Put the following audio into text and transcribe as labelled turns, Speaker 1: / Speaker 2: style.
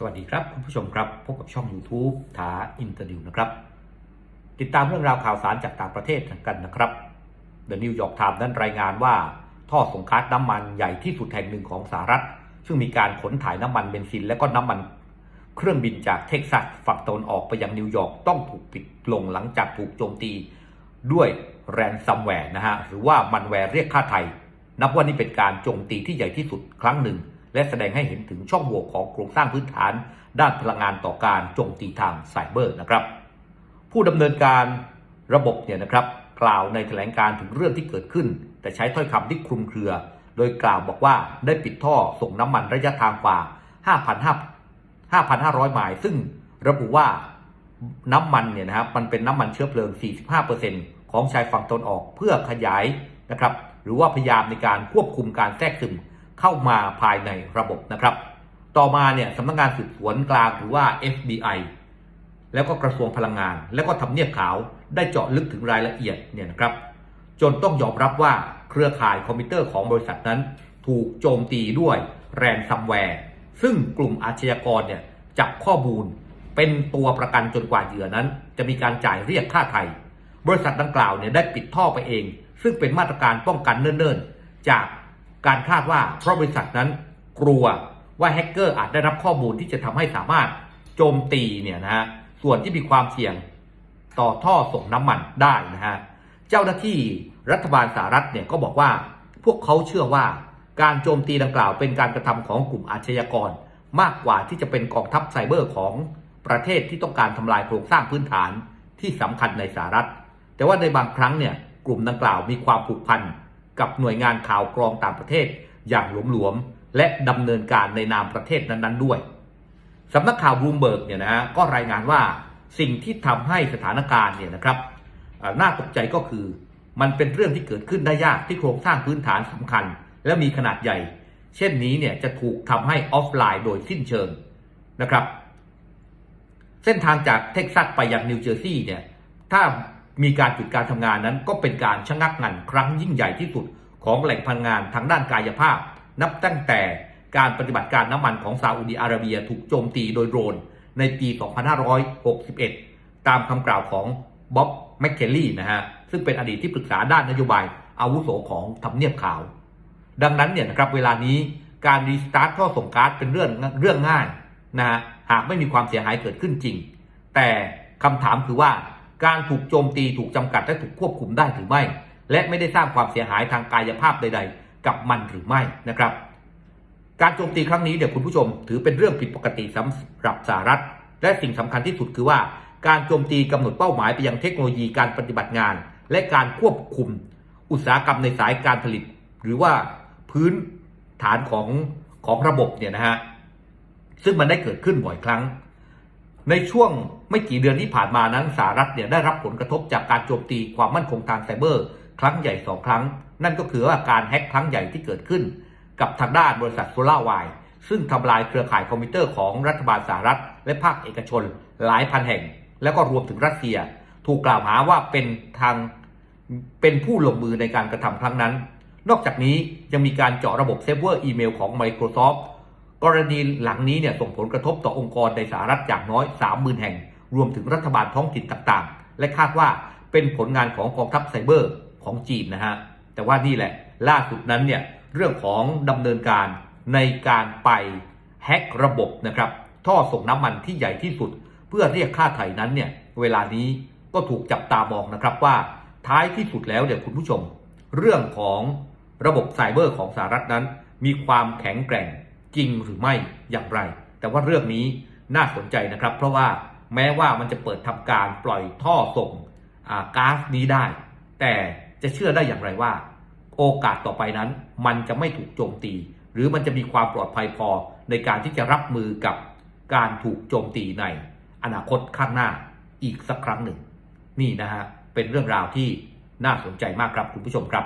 Speaker 1: สวัสดีครับคุณผู้ชมครับพบกับช่อง YouTube ถาอินเตอร์ดิวนะครับ ติดตามเรื่องราวข่าวสารจากต่างประเทศกันนะครับ The New York Times นั้นรายงานว่า ท่อส่งก๊าซน้ำมันใหญ่ที่สุดแห่งหนึ่งของสหรัฐ ซึ่งมีการขนถ่ายน้ำมันเบนซิน และก็น้ำมันเครื่องบินจากเท็กซัสฝั่งตะวันออกไปยังนิวยอร์กต้องถูกปิดลงหลังจากถูกโจมตี ด้วยแรนซัมแวร์นะฮะหรือว่ามันแวร์เรียกค่าไทย นับว่านี่เป็นการโจมตีที่ใหญ่ที่สุดครั้งหนึ่ง และแสดงให้เห็นถึงช่องโหว่ของโครงสร้างพื้นฐาน ด้านพลังงานต่อการโจมตีทางไซเบอร์นะครับ ผู้ดำเนินการระบบเนี่ยนะครับ กล่าวในแถลงการถึงเรื่องที่เกิดขึ้น แต่ใช้ถ้อยคำที่คลุมเครือ โดยกล่าวบอกว่าได้ปิดท่อส่งน้ำมันระยะทางกว่า 5,500 ไมล์ซึ่งระบุว่าน้ำมันเนี่ยนะครับมันเป็นน้ำมันเชื้อเพลิง 45%ของชายฝั่งตนออกเพื่อขยายนะครับ หรือว่าพยายามในการควบคุมการแทรกซึม เข้ามาภายในระบบนะครับ ต่อมาเนี่ยสำนักงานสืบสวนกลางหรือว่า FBI แล้วก็กระทรวงพลังงาน แล้วก็ทำเนียบขาวได้เจาะลึกถึงรายละเอียดเนี่ยนะครับ จนต้องยอมรับว่าเครือข่ายคอมพิวเตอร์ของบริษัทนั้น ถูกโจมตีด้วยแรนซัมแวร์ซึ่งกลุ่มอาชญากรเนี่ยจับข้อมูลเป็นตัวประกันจนกว่าเหยื่อนั้น จะมีการจ่ายเรียกค่าไทยบริษัทดังกล่าวเนี่ยได้ปิดท่อไปเอง ซึ่งเป็นมาตรการป้องกันเนิ่นๆ จาก การคาดว่าเพราะบริษัทนั้นกลัวว่าแฮกเกอร์อาจได้รับข้อมูลที่จะทำให้สามารถโจมตีเนี่ยนะฮะส่วนที่มีความเสี่ยงต่อท่อส่งน้ำมันได้นะฮะเจ้าหน้าที่รัฐบาลสหรัฐเนี่ยก็บอกว่าพวกเขาเชื่อว่าการโจมตีดังกล่าวเป็นการกระทำของกลุ่มอาชญากร มากกว่าที่จะเป็นกองทัพไซเบอร์ของประเทศที่ต้องการทำลายโครงสร้างพื้นฐานที่สำคัญในสหรัฐ แต่ว่าในบางครั้งเนี่ยกลุ่มดังกล่าวมีความผูกพัน กับหน่วยงานข่าวกรองต่างประเทศอย่างหลวมๆและดำเนินการในนามประเทศนั้นๆด้วยสำนักข่าวบลูมเบิร์กเนี่ยนะฮะก็รายงานว่าสิ่งที่ทำให้สถานการณ์เนี่ยนะครับน่าตกใจก็คือมันเป็นเรื่องที่เกิดขึ้นได้ยากที่โครงสร้างพื้นฐานสำคัญ และมีขนาดใหญ่ เช่นนี้เนี่ยจะถูกทำให้ออฟไลน์โดยสิ้นเชิงนะครับ เส้นทางจากเท็กซัสไปยังนิวเจอร์ซีย์เนี่ยถ้า มีการหยุดการทำงานนั้นก็เป็นการชะงักงันครั้งยิ่งใหญ่ที่สุดของแหล่งพลังงานทางด้านกายภาพ นับตั้งแต่การปฏิบัติการน้ำมันของซาอุดีอาระเบียถูกโจมตีโดยโดรนในปี 2561 ตามคำกล่าวของบ๊อบแมคเคลลี่นะฮะ ซึ่งเป็นอดีตที่ปรึกษาด้านนโยบายอาวุโสของทำเนียบขาว ดังนั้นเนี่ยนะครับเวลานี้การรีสตาร์ทท่อส่งก๊าซเป็นเรื่องเรื่องง่ายนะฮะหากไม่มีความเสียหายเกิดขึ้นจริง แต่คำถามคือว่า การถูกโจมตีถูกจำกัดและถูกควบคุมได้หรือไม่ และไม่ได้สร้างความเสียหายทางกายภาพใด ๆ กับมันหรือไม่นะครับ การโจมตีครั้งนี้เดี๋ยวคุณผู้ชม ถือเป็นเรื่องผิดปกติสำหรับสหรัฐ และสิ่งสำคัญที่สุดคือว่า การโจมตีกำหนดเป้าหมายไปยังเทคโนโลยีการปฏิบัติงาน และการควบคุม อุตสาหกรรมในสายการผลิต หรือว่าพื้นฐานของของระบบเนี่ยนะฮะซึ่งมันได้เกิดขึ้นบ่อยครั้ง ในช่วง ไม่กี่เดือนที่ผ่านมานั้นสหรัฐเนี่ยได้รับผลกระทบจากการโจมตีความมั่นคงทางไซเบอร์ ครั้งใหญ่สองครั้ง นั่นก็คือว่าการแฮ็กครั้งใหญ่ที่เกิดขึ้น กับทางด้านบริษัทโซลาร์ไวซึ่งทำลายเครือข่ายคอมพิวเตอร์ของรัฐบาลสหรัฐ และภาคเอกชน หลายพันแห่ง แล้วก็รวมถึงรัสเซีย ถูกกล่าวหาว่าเป็นทางเป็นผู้ลงมือในการกระทำครั้งนั้น นอกจากนี้ยังมีการเจาะระบบเซิร์ฟเวอร์อีเมลของ Microsoft กรณีหลังนี้เนี่ยส่งผลกระทบต่อองค์กรในสหรัฐอย่างน้อย 30,000 แห่ง รวมถึงรัฐบาลท้องถิ่นต่างๆ และคาดว่าเป็นผลงานของกองทัพไซเบอร์ของจีนนะฮะ แต่ว่านี่แหละล่าสุดนั้นเนี่ยเรื่องของดำเนินการในการไปแฮกระบบนะครับท่อส่งน้ำมันที่ใหญ่ที่สุด เพื่อเรียกค่าไถ่นั้นเนี่ยเวลานี้ก็ถูกจับตามองนะครับว่าท้ายที่สุดแล้วเดี๋ยวคุณผู้ชม เรื่องของระบบไซเบอร์ของสหรัฐนั้น มีความแข็งแกร่งจริงหรือไม่อย่างไร แต่ว่าเรื่องนี้น่าสนใจนะครับ เพราะว่า แม้ว่ามันจะเปิดทำการปล่อยท่อส่งก๊าซนี้ได้ แต่จะเชื่อได้อย่างไรว่า โอกาสต่อไปนั้น มันจะไม่ถูกโจมตี หรือมันจะมีความปลอดภัยพอในการที่จะรับมือกับการถูกโจมตีในอนาคตข้างหน้าอีกสักครั้งหนึ่ง นี่นะฮะเป็นเรื่องราวที่น่าสนใจมากครับคุณผู้ชมครับ